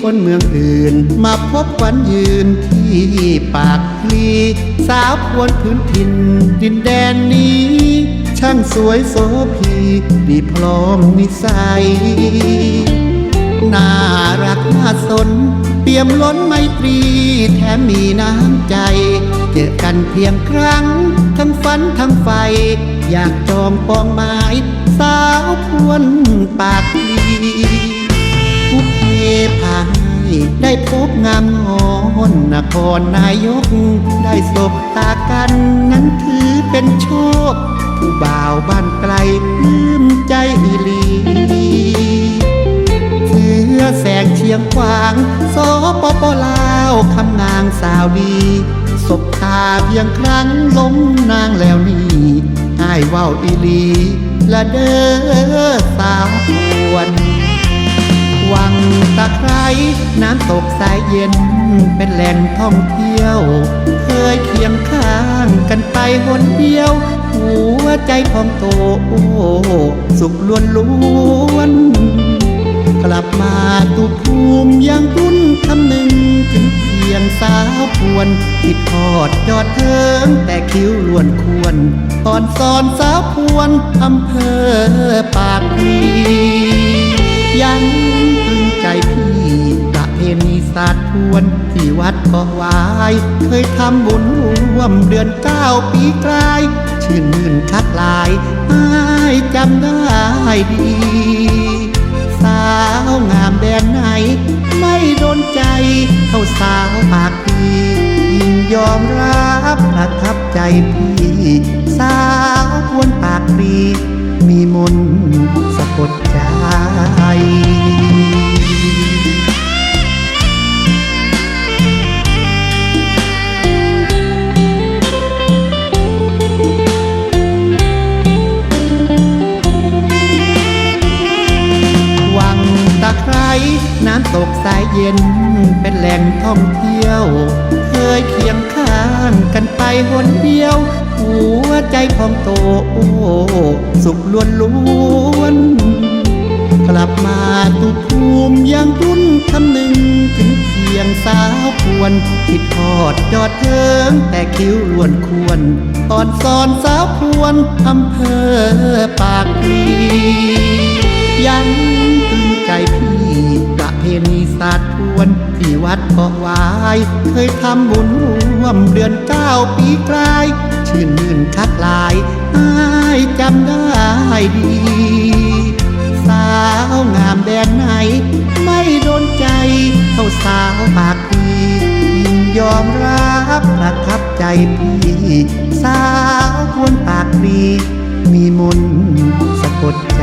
คนเมืองอื่น มาพบวันยืนที่ปากพลีสาวพวนพื้นถิ่นดินแดนนี้ ช่างสวยโสพีดีพร้อมนิสัย น่ารักน่าสน เปี่ยมล้นไมตรีแถมมีน้ำใจ เจอกันเพียงครั้ง ทั้งฝันทั้งไฟ อยากจองปองไม้ สาวพวนปากพลี พาให้ได้พบงามงอนนครนายก ได้สบตากันนั้นถือเป็นโชค ผู้บ่าวบ้านไกลลืมใจอีลีเสือแสงเชียงขวางสปปลาวคำนางสาวดีสบตาเพียงครั้งล้มนางแล้วนี่อายว้าอีลีละเด้อสาวพวนวัง ตะไคร้น้ำตกสายเย็นเป็นแหล่งท่องเที่ยว เคยเคียงข้างกันไปหนเดียว หัวใจของโตโอ้สุขล้วนล้วนกลับมาตุภูมิยังรุ่นคำหนึ่งถึงเพียงสาวพวนคิดทอดยอดเทิงแต่คิ้วล้วนควรตอนสอนสาวพวนอำเภอปากพ ณีศาสตร์พวนที่วัดเกาะวาย เคยทำบุญร่วมเดือนเก้าปีกลาย ชื่นมื่นคักลายอายจำได้ดี สาวงามแดนไหน ไม่โดนใจ เท่าสาวปากพี่ยิ่งยอมรับประทับใจพี่สาว น้ำตกสายเย็นเป็นแหล่งท่องเที่ยว เคยเคียงข้างกันไปหนเดียว หัวใจของโตโอสุขล้วนล้วนกลับมาตุภูมิยังรุ่นคำหนึ่งถึงเพียงสาวควรคิดทอดยอดเทิงแต่คิ้วล้วนควรตอนสอนสาวพวนอำเภอปากพียังตึงใจพี่ ณีศาสตร์พวนที่วัดเกาะวาย เคยทำบุญร่วมเดือนเก้าปีกลาย ชื่นมื่นคักลายอายจำได้ดี สาวงามแดนไหน ไม่โดนใจ เท่าสาวปากพี่ยิ่งยอมรับประทับใจพี่สาวควรปากดีมีมนสะกดใจ